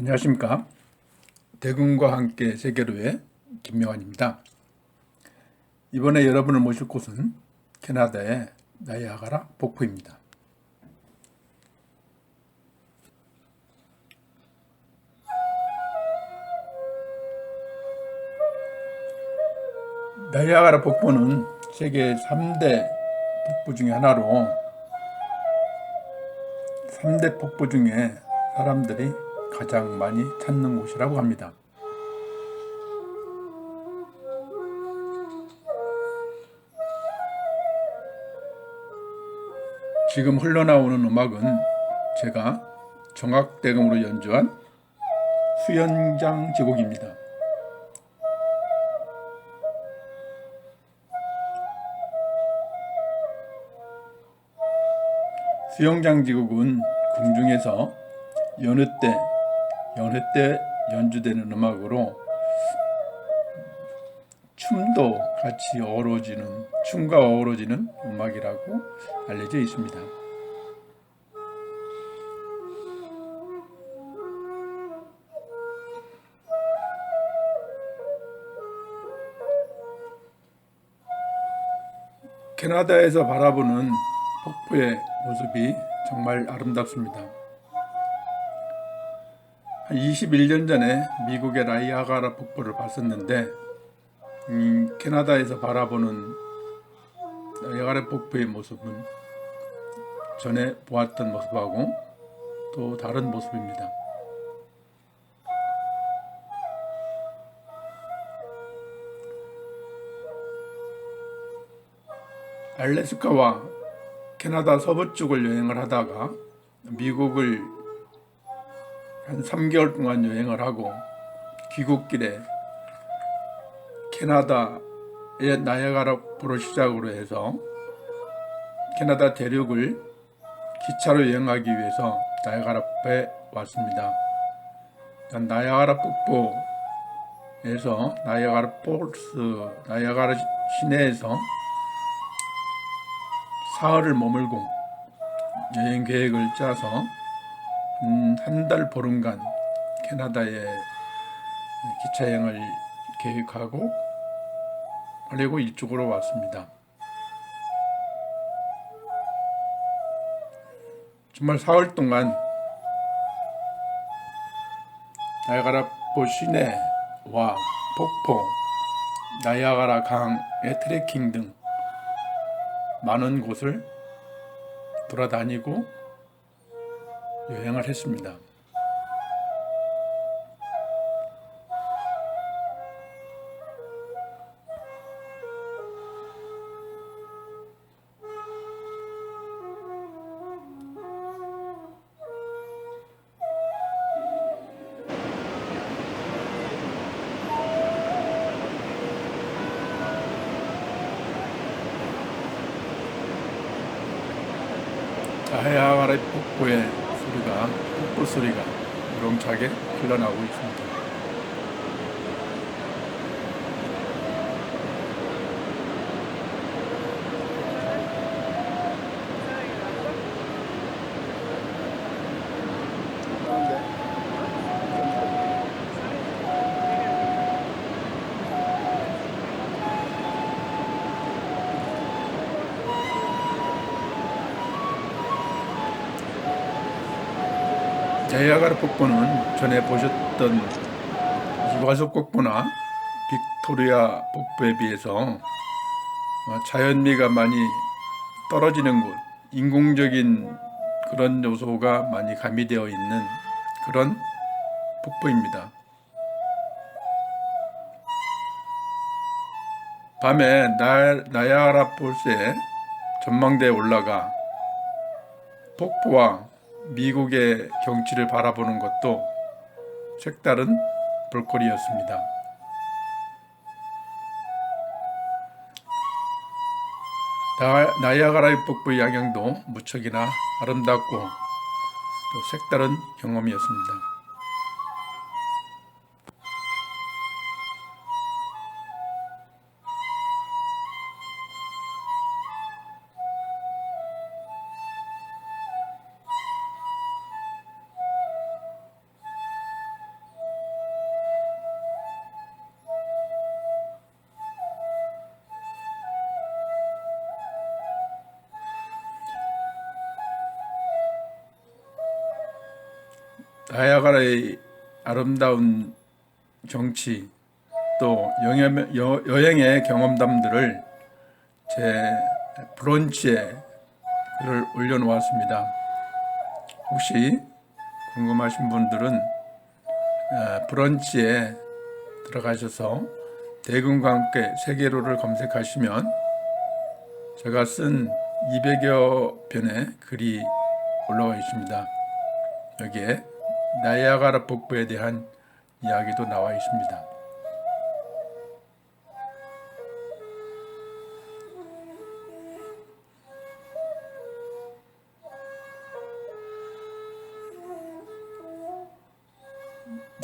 안녕하십니까. 대군과 함께 세계로의 김명환입니다. 이번에 여러분을 모실 곳은 캐나다의 나이아가라 폭포입니다. 나이아가라 폭포는 세계 3대 폭포 중에 하나로 3대 폭포 중에 사람들이 가장 많이 찾는 곳이라고 합니다. 지금 흘러나오는 음악은 제가 정악대금으로 연주한 수연장 지곡입니다. 수영장 지곡은 궁중에서 여느 때, 연회 때 연주되는 음악으로 춤도 같이 어우러지는 춤과 어우러지는 음악이라고 알려져 있습니다. 캐나다에서 바라보는 폭포의 모습이 정말 아름답습니다. 한 21년 전에 미국의 라이아가라 폭포를 봤었는데 음, 캐나다에서 바라보는 나이아가라 폭포의 모습은 전에 보았던 모습하고 또 다른 모습입니다. 알래스카와 캐나다 서부 쪽을 여행을 하다가 미국을 한 3개월 동안 여행을 하고 귀국길에 캐나다의 나야가라포를 시작으로 해서 캐나다 대륙을 기차로 여행하기 위해서 나야가라포에 왔습니다. 나야가라 폭포에서 나야가라 폴스, 나야가라 시내에서 사흘을 머물고 여행 계획을 짜서 음, 한 달 보름간 캐나다에 기차 여행을 계획하고 그리고 이쪽으로 왔습니다. 정말 사흘 동안 나야가라포 시내와 폭포, 나야가라 강의 트레킹 등 많은 곳을 돌아다니고 여행을 했습니다. 나야가라 폭포의 소리가 폭포 소리가 우렁차게 흘러나오고 있습니다. 나야가라 폭포는 전에 보셨던 이화석 폭포나 빅토리아 폭포에 비해서 어, 자연미가 많이 떨어지는 곳, 인공적인 그런 요소가 많이 가미되어 있는 그런 폭포입니다. 밤에 나, 나야가라 폴스의 전망대에 올라가 폭포와 미국의 경치를 바라보는 것도 색다른 볼거리였습니다. 나- 나이아가라의 폭포의 야경도 무척이나 아름답고 또 색다른 경험이었습니다. 나야가라의 아름다운 경치 또 여행의 경험담들을 제 브런치에 올려놓았습니다. 혹시 궁금하신 분들은 어, 브런치에 들어가셔서 대금과 함께 세계로를 검색하시면 제가 쓴 200여 편의 글이 올라와 있습니다. 여기에 나이아가라 폭포에 대한 이야기도 나와 있습니다.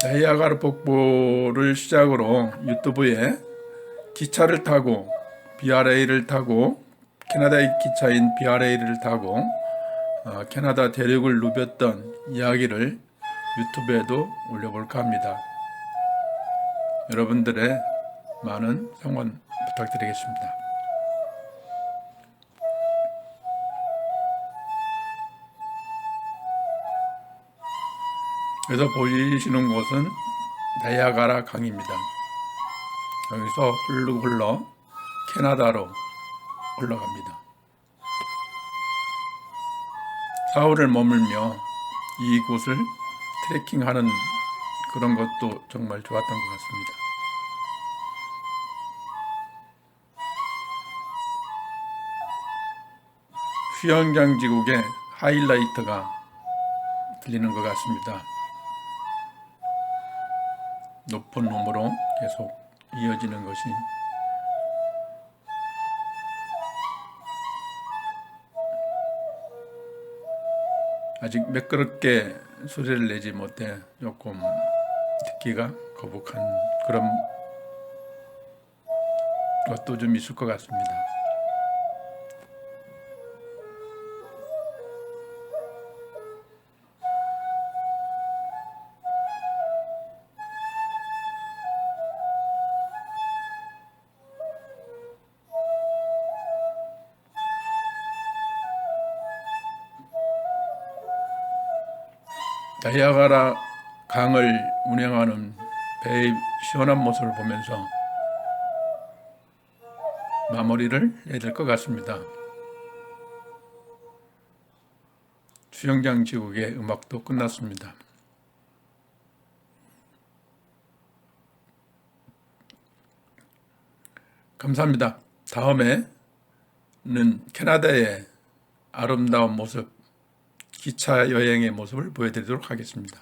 나이아가라 폭포를 시작으로 유튜브에 기차를 타고 BRA를 타고 캐나다의 기차인 BRA를 타고 어, 캐나다 대륙을 누볐던 이야기를 유튜브에도 올려볼까 합니다. 여러분들의 많은 성원 부탁드리겠습니다. 그래서 보이시는 곳은 나야가라 강입니다. 여기서 흘러 흘러 캐나다로 올라갑니다. 사흘을 머물며 이곳을 트레킹하는 그런 것도 정말 좋았던 것 같습니다. 수영장 지국의 하이라이트가 들리는 것 같습니다. 높은 놈으로 계속 이어지는 것이 아직 매끄럽게 소리를 내지 못해 조금 듣기가 거북한 그런 것도 좀 있을 것 같습니다. 나이아가라 강을 운행하는 배의 시원한 모습을 보면서 마무리를 해야 될 것 같습니다. 수영장 지국의 음악도 끝났습니다. 감사합니다. 다음에는 캐나다의 아름다운 모습, 기차 여행의 모습을 보여드리도록 하겠습니다.